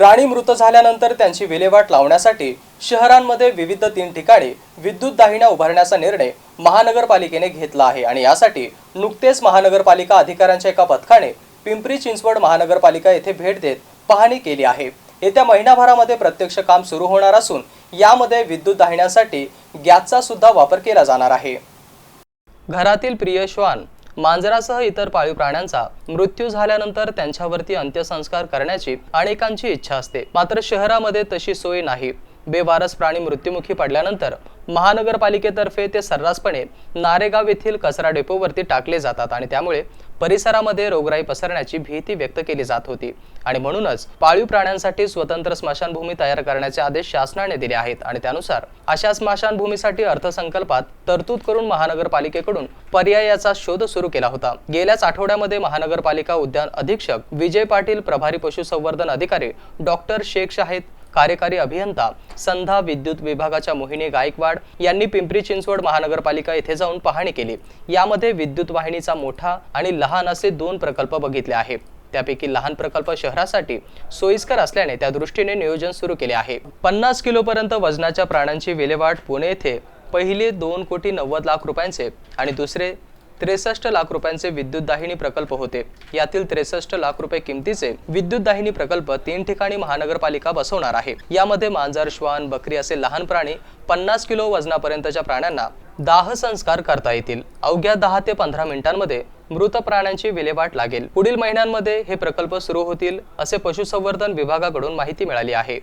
प्राणी मृत झाल्यानंतर त्यांची विल्हेवाट लावण्यासाठी शहरांमध्ये विविध तीन ठिकाणी विद्युत दाहिन्या उभारण्याचा निर्णय महानगरपालिकेने घेतला आहे. आणि यासाठी नुकतेच महानगरपालिका अधिकाऱ्यांच्या एका पथकाने पिंपरी चिंचवड महानगरपालिका येथे भेट देत पाहणी केली आहे. येत्या महिनाभरामध्ये प्रत्यक्ष काम सुरू होणार असून यामध्ये विद्युत दाहिन्यांसाठी गॅसचा सुद्धा वापर केला जाणार आहे. घरातील प्रिय श्वान मांजरासह इतर पाळीव प्राण्यांचा मृत्यू झाल्यानंतर त्यांच्यावरती अंत्यसंस्कार करण्याची अनेकांची इच्छा असते. मात्र शहरामध्ये तशी सोय नाही. बेवारस प्राणी मृत्युमुखी पडल्यानंतर महानगरपालिकेतर्फे ते सर्रासपणे नारेगाव येथील कचरा डेपोवरती टाकले जातात आणि त्यामुळे परिसरामध्ये रोगराई पसरण्याची भीती व्यक्त केली जात होती. आणि म्हणूनच पाळीव प्राण्यांसाठी स्वतंत्र स्मशानभूमी तयार करण्याचे आदेश शासनाने दिले आहेत आणि त्यानुसार अशा स्मशानभूमीसाठी अर्थसंकल्पात तरतूद करून महानगरपालिकेकडून पर्यायाचा शोध सुरू केला होता. गेल्याच आठवड्यामध्ये महानगरपालिका उद्यान अधीक्षक विजय पाटील प्रभारी पशुसंवर्धन अधिकारी डॉक्टर शेख शाहिद कार्यकारी अभियंता संधा विद्युत विभागाच्या मोहिनी गायकवाड यांनी पिंपरी चिंचवड महानगरपालिका येथे जाऊन पाहणी केली. यामध्ये विद्युत वाहिनीचा मोठा आणि लहान असे दोन प्रकल्प बघितले आहे. त्यापैकी लहान प्रकल्प शहरासाठी सोयीस्कर असल्याने त्या दृष्टीने नियोजन सुरू केले आहे. पन्नास किलोपर्यंत वजनाच्या प्राण्यांची विल्हेवाट पुणे येथे. पहिले दोन कोटी नव्वद लाख रुपयांचे आणि दुसरे त्रेसष्ट लाख रुपयांचे विद्युत दाहिनी प्रकल्प होते. यातील त्रेसष्ट लाख रुपये किमतीचे विद्युत दाहिनी प्रकल्प तीन ठिकाणी महानगरपालिका बसवणार आहे. यामध्ये मांजर श्वान बकरी असे लहान प्राणी पन्नास किलो वजनापर्यंतच्या प्राण्यांना दाह संस्कार करता येतील. अवघ्या दहा ते पंधरा मिनिटांमध्ये मृत प्राण्यांची विल्हेवाट लागेल. पुढील महिन्यांमध्ये हे प्रकल्प सुरू होतील असे पशुसंवर्धन विभागाकडून माहिती मिळाली आहे.